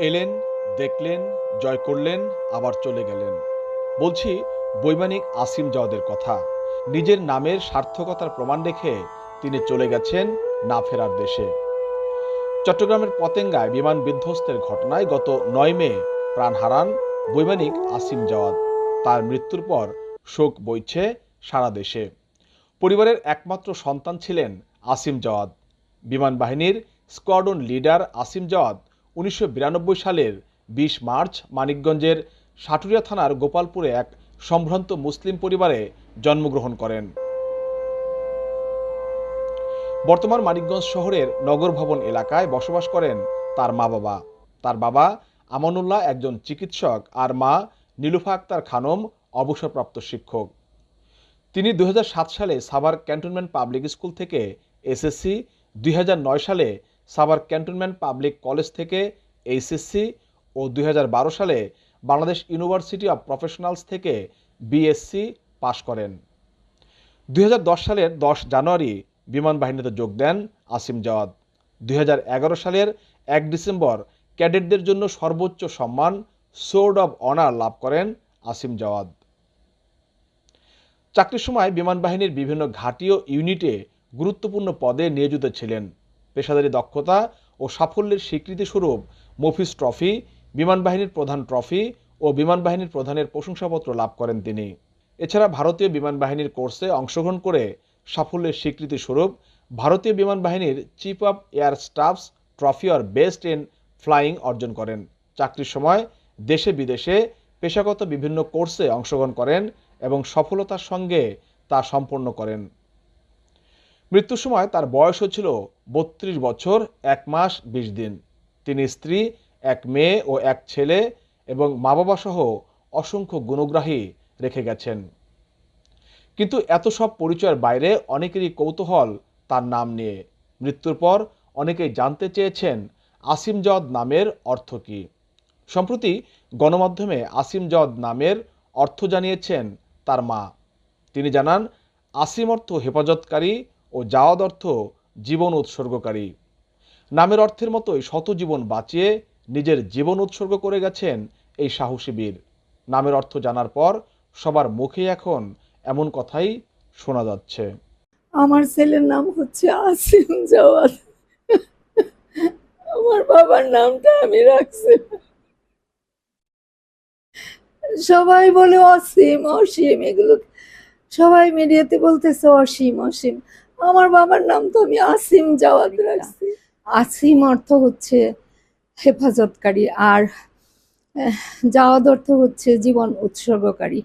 এলেন, দেখলেন, জয় করলেন, আবার চলে গেলেন। বলছি, বৈমানিক আসিম জাওয়াদের কথা। নিজের নামের সার্থকতার প্রমাণ রেখে তিনি চলে গেছেন না ফেরার দেশে। চট্টগ্রামের পতেঙ্গায় বিমান বিধ্বস্তের ঘটনায় গত নয় মে প্রাণ হারান বৈমানিক আসিম জাওয়াদ। তার মৃত্যুর পর শোক বইছে সারা দেশে। পরিবারের একমাত্র সন্তান ছিলেন আসিম জাওয়াদ। বিমান বাহিনীর স্কোয়াড্রন লিডার আসিম জাওয়াদ উনিশশো বিরানব্বই সালের বিশ মার্চ মানিকগঞ্জের সাটুরিয়া থানার গোপালপুরে এক সম্ভ্রান্ত মুসলিম পরিবারে জন্মগ্রহণ করেন। বর্তমান মানিকগঞ্জ শহরের নগর ভবন এলাকায় বসবাস করেন তার মা বাবা। তার বাবা আমানুল্লাহ একজন চিকিৎসক আর মা নীলুফা আক্তার খানম অবসরপ্রাপ্ত শিক্ষক। তিনি দু হাজার সাত সালে সাভার ক্যান্টনমেন্ট পাবলিক স্কুল থেকে এসএসসি, দুই হাজার নয় সালে সাভার ক্যান্টনমেন্ট পাবলিক কলেজ থেকে এইচএসসি ও দুই হাজার বারো সালে বাংলাদেশ ইউনিভার্সিটি অব প্রফেশনালস থেকে বিএসসি পাশ করেন। দুই হাজার দশ সালের দশ জানুয়ারি বিমান বাহিনীতে যোগ দেন আসিম জাওয়াদ। দুই সালের এক ডিসেম্বর ক্যাডেটদের জন্য সর্বোচ্চ সম্মান সোর্ড অব অনার লাভ করেন আসিম জাওয়াদ। চাকরির সময় বিমান বাহিনীর বিভিন্ন ঘাঁটি ও ইউনিটে গুরুত্বপূর্ণ পদে নিয়োজিত ছিলেন। পেশাদারী দক্ষতা ও সাফল্যের স্বীকৃতিস্বরূপ মফিস ট্রফি বিমান বাহিনীর প্রধান ট্রফি ও বিমান বাহিনীর প্রধানের প্রশংসাপত্র লাভ করেন তিনি। এছাড়া ভারতীয় বিমান বাহিনীর কোর্সে অংশগ্রহণ করে সাফল্যের স্বীকৃতিস্বরূপ ভারতীয় বিমান বাহিনীর chief of air staffs trophy or best in flying অর্জন করেন। চাকরির সময় দেশে বিদেশে পেশাগত বিভিন্ন কোর্সে অংশগ্রহণ করেন এবং সফলতার সঙ্গে তা সম্পন্ন করেন। মৃত্যুর সময় তার বয়স হচ্ছিল বত্রিশ বছর, এক মাস, বিশ দিন। তিনি স্ত্রী, এক মেয়ে ও এক ছেলে এবং মা বাবা সহ অসংখ্য গুণগ্রাহী রেখে গেছেন। কিন্তু এত সব পরিচয়ের বাইরে অনেকেরই কৌতূহল তার নাম নিয়ে। মৃত্যুর পর অনেকেই জানতে চেয়েছেন আসিম জদ নামের অর্থ কী। সম্প্রতি গণমাধ্যমে আসিম জদ নামের অর্থ জানিয়েছেন তার মা। তিনি জানান, আসিম অর্থ হেফাজতকারী ও জাওয়াদ অর্থ জীবন উৎসর্গকারী। নামের অর্থের মতোই শত জীবন বাঁচিয়ে নিজের জীবন উৎসর্গ করে গেছেন এই সাহসী বীর। নামের অর্থ জানার পর সবার মুখে এখন এমন কথাই শোনা যাচ্ছে। আমার ছেলের নাম হচ্ছে আসিম জাওয়াদ আমার বাবার নামটা আমি রাখছি। সবাই বলে অসীম অসীম, এগুলো সবাই মিডিয়াতে বলতেছে অসীম অসীম। আমার বাবার নাম তো আমি আসিম জাওয়াদ রাখছি। আসিম অর্থ হচ্ছে হেফাজতকারী আর জাওয়াদ অর্থ হচ্ছে জীবন উৎসর্গকারী।